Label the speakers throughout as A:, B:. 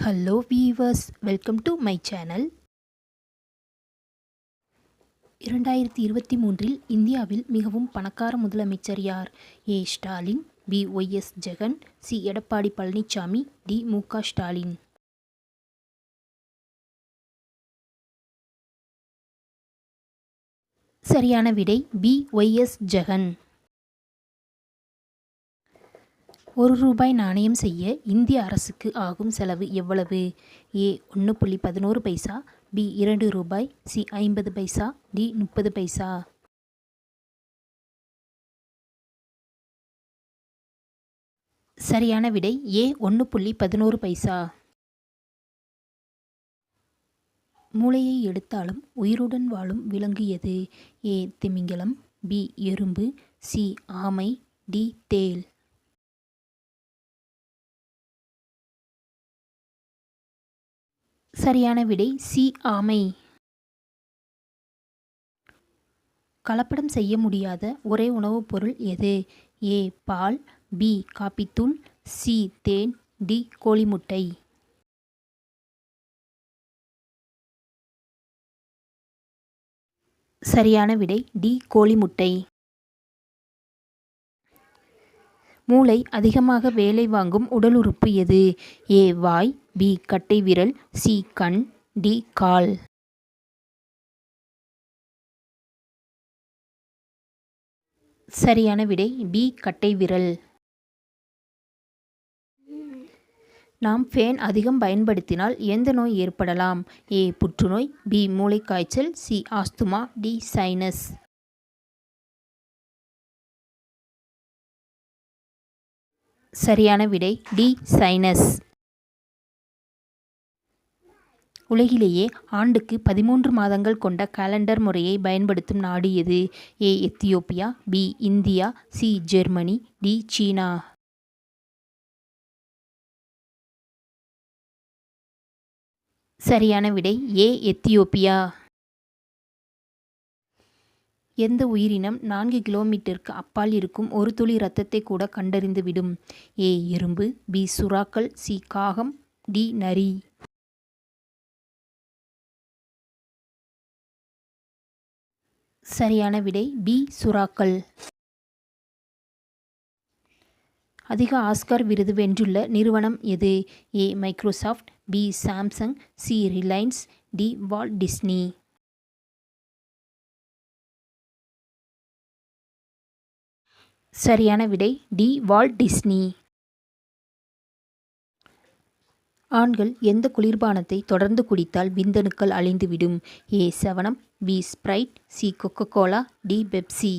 A: Hello viewers welcome to my channel இரண்டாயிரத்தி இருபத்தி மூன்றில் இந்தியாவில் மிகவும் பணக்கார முதலமைச்சர் யார்? A. Stalin B. YS Jagan C. Edappadi Palaniswami D. Mu. Ka. Stalin. சரியான விடை பி. ஒய்எஸ் ஜெகன். ஒரு ரூபாய் நாணயம் செய்ய இந்திய அரசுக்கு ஆகும் செலவு எவ்வளவு? ஏ ஒன்று புள்ளி பதினோரு பைசா. பி இரண்டு ரூபாய். சி ஐம்பது பைசா. டி முப்பது பைசா. சரியான விடை. ஏ ஒன்று புள்ளி பதினோரு பைசா. மூளையை எடுத்தாலும் உயிருடன் வாழும் விலங்கு எது ஏ திமிங்கலம். பி எறும்பு. சி ஆமை. டி தேல். சரியான விடை சி ஆமை. கலப்படம் செய்ய முடியாத ஒரே உணவுப் பொருள் எது? ஏ பால் பி காப்பித்தூள் சி தேன் டி கோழி முட்டை சரியான விடை டி கோழி மூளை அதிகமாக வேலை வாங்கும் உடல் உறுப்பு எது? ஏ வாய் பி கட்டை விரல் சி கண் டி கால். சரியான விடை பி கட்டை விரல். நாம் ஃபேன் அதிகம் பயன்படுத்தினால் எந்த நோய் ஏற்படலாம்? ஏ புற்றுநோய் பி மூளைக்காய்ச்சல் சி ஆஸ்துமா டி சைனஸ். சரியான விடை டி சைனஸ். உலகிலேயே ஆண்டுக்கு பதிமூன்று மாதங்கள் கொண்ட காலண்டர் முறையை பயன்படுத்தும் நாடு எது? A Ethiopia B India C Germany D China. சரியான விடை ஏ எத்தியோப்பியா. எந்த உயிரினம் நான்கு கிலோமீட்டருக்கு அப்பால் இருக்கும் ஒரு துளி இரத்தத்தை கூட கண்டறிந்துவிடும் ஏ எறும்பு பி சுறாக்கள் சி காகம் டி நரி. சரியான விடை பி சுறாக்கள். அதிக ஆஸ்கார் விருது வென்றுள்ள நிறுவனம் எது? A Microsoft B Samsung C Reliance D Walt Disney. சரியான விடை டி வால்ட் டிஸ்னி. ஆண்கள் எந்த குளிர்பானத்தை தொடர்ந்து குடித்தால் விந்தணுக்கள் அழிந்துவிடும்? A சவனம் B Sprite C Coca Cola D Pepsi.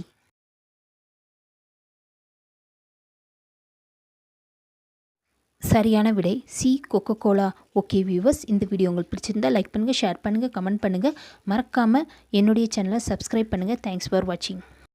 A: சரியான விடை C Coca Cola okay viewers இந்த வீடியோ உங்களுக்கு பிடிச்சிருந்தால் லைக் பண்ணுங்கள் ஷேர் பண்ணுங்கள் கமெண்ட் பண்ணுங்கள் மறக்காமல் என்னுடைய சேனலை சப்ஸ்கிரைப் பண்ணுங்கள் தேங்க்ஸ் ஃபார் வாட்சிங்